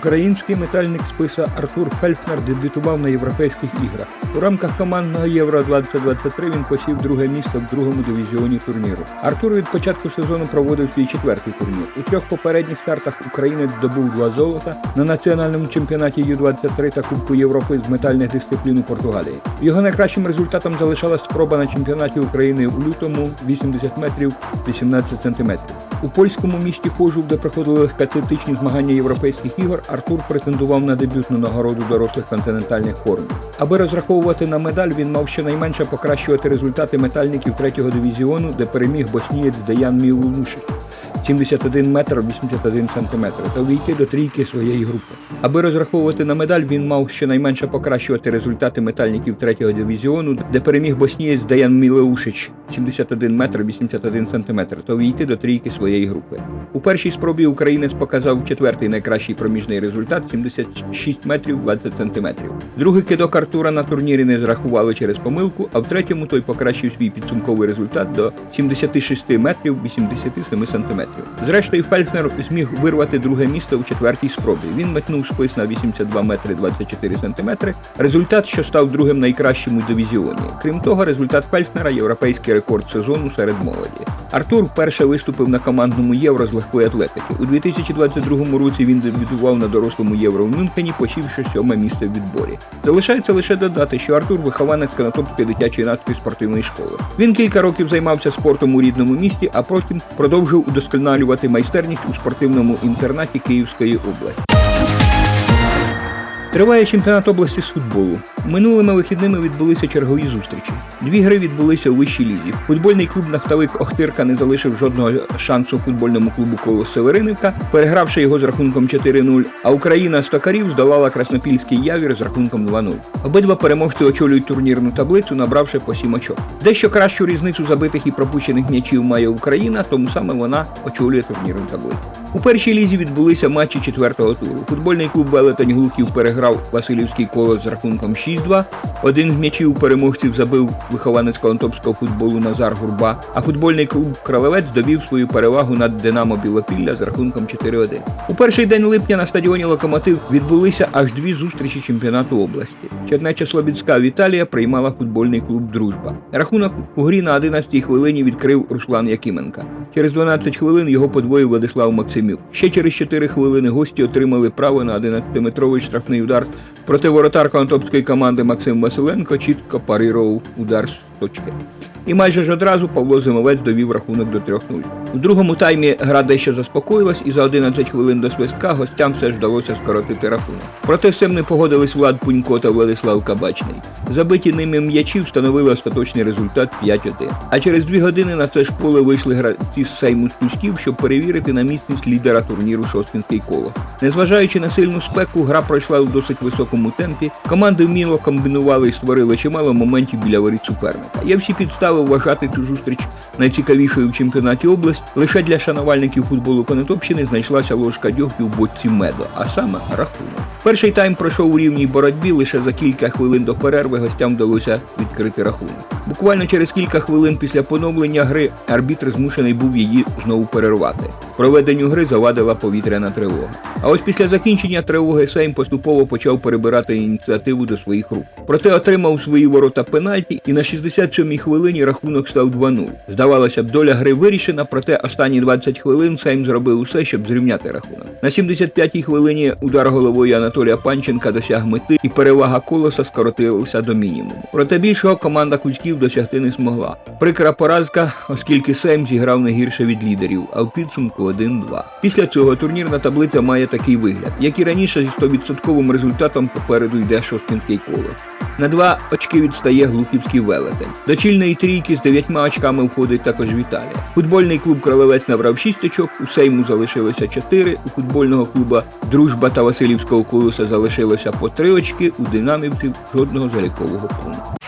Український метальник списа Артур Фельпнер дебютував на європейських іграх. У рамках командного Євро 2023 він посів друге місце в другому дивізіоні турніру. Артур від початку сезону проводив свій четвертий турнір. У трьох попередніх стартах українець здобув два золота на національному чемпіонаті Ю-23 та Кубку Європи з метальних дисциплін у Португалії. Його найкращим результатом залишалась спроба на чемпіонаті України у лютому 80 метрів 18 сантиметрів. У польському місті Хожув, де проходили легкоатлетичні змагання європейських ігор, Артур претендував на дебютну нагороду дорослих континентальних формів. Аби розраховувати на медаль, він мав щонайменше покращувати результати метальників третього дивізіону, де переміг боснієць Деян Мілушик. 71 метр 81 сантиметр та увійти до трійки своєї групи. Аби розраховувати на медаль, він мав щонайменше покращувати результати метальників третього дивізіону, де переміг боснієць Даян Мілеушич 71 метр 81 сантиметр та увійти до трійки своєї групи. У першій спробі українець показав четвертий найкращий проміжний результат 76 метрів 20 сантиметрів. Другий кидок Артура на турнірі не зрахували через помилку, а в третьому той покращив свій підсумковий результат до 76 метрів 87 сантиметрів. Зрештою, Фельхнер зміг вирвати друге місце у четвертій спробі. Він метнув спис на 82 метри 24 сантиметри. Результат, що став другим найкращим у дивізіоні. Крім того, результат Фельхнера європейський рекорд сезону серед молоді. Артур вперше виступив на командному євро з легкої атлетики. У 2022 році він дебютував на дорослому євро в Мюнхені, посівши сьоме місце в відборі. Залишається лише додати, що Артур вихованець Канатопської дитячої юнацької спортивної школи. Він кілька років займався спортом у рідному місті, а потім продовжив удосконалювати майстерність у спортивному інтернаті Київської області. Триває чемпіонат області з футболу. Минулими вихідними відбулися чергові зустрічі. Дві гри відбулися у вищій лізі. Футбольний клуб Нафтовик Охтирка не залишив жодного шансу футбольному клубу Колос Северинівка, перегравши його з рахунком 4-0. А Україна Стокарів здолала Краснопільський явір з рахунком 2-0. Обидва переможці очолюють турнірну таблицю, набравши по 7 очок. Дещо кращу різницю забитих і пропущених м'ячів має Україна, тому саме вона очолює турнірну таблицю. У першій лізі відбулися матчі четвертого туру. Футбольний клуб Велетень Глухів переграв Васильівський колос з рахунком 6-2. Один з м'ячів переможців забив вихованець конотопського футболу Назар Гурба, а футбольний клуб Кралевець довів свою перевагу над Динамо Білопілля з рахунком 4-1. У перший день липня на стадіоні Локомотив відбулися аж дві зустрічі чемпіонату області. Чернеча Слобідська Віталія приймала футбольний клуб Дружба. Рахунок у грі на 11-й хвилині відкрив Руслан Якименка. Через 12 хвилин його подвоїв Владислав Максимюк. Ще через 4 хвилини гості отримали право на 11-метровий штрафний удар. Проте воротар антопської команди Максим Василенко чітко парирував удар з точки. І майже ж одразу Павло Зимовець довів рахунок до 3-0. У другому таймі гра дещо заспокоїлась, і за 11 хвилин до свистка гостям все ж вдалося скоротити рахунок. Проте всім не погодились Влад Пунько та Владислав Кабачний. Забиті ними м'ячі встановили остаточний результат 5-1. А через дві години на це ж поле вийшли гравці з Сейму Спусків, щоб перевірити на міцність лідера турніру Шосткінський коло. Незважаючи на сильну спеку, гра пройшла у досить високому темпі. Команди вміло комбінували і створили чимало моментів біля воріт суперника. Є всі підстави вважати цю зустріч найцікавішою в чемпіонаті області. Лише для шанувальників футболу Конотопщини знайшлася ложка дьогтю в боці меду, а саме рахунок. Перший тайм пройшов у рівній боротьбі. Лише за кілька хвилин до перерви гостям вдалося відкрити рахунок. Буквально через кілька хвилин після поновлення гри арбітр змушений був її знову перервати. Проведенню гри завадила повітряна тривога. А ось після закінчення тривоги Сейм поступово почав перебирати ініціативу до своїх рук. Проте отримав свої ворота пенальті, і на 67-й хвилині рахунок став 2-0. Здавалося б, доля гри вирішена, проте останні 20 хвилин Сейм зробив усе, щоб зрівняти рахунок. На 75-й хвилині удар головою Анатолія Панченка досяг мети, і перевага колоса скоротилася до мінімуму. Проте більшого команда Кузьків досягти не змогла. Прикра поразка, оскільки Сейм зіграв не гірше від лідерів, а в підсумку 1-2. Після цього турнірна таблиця має такий вигляд, як і раніше зі 100% результатом попереду йде Шосткінський коло. На два очки відстає глухівський велетень. До чільної трійки з дев'ятьма очками входить також Віталія. Футбольний клуб Кролевець набрав 6 очок, у Сейму залишилося 4, у футбольного клуба Дружба та Васильівського колоса залишилося по 3 очки, у динамівців жодного залікового пункту.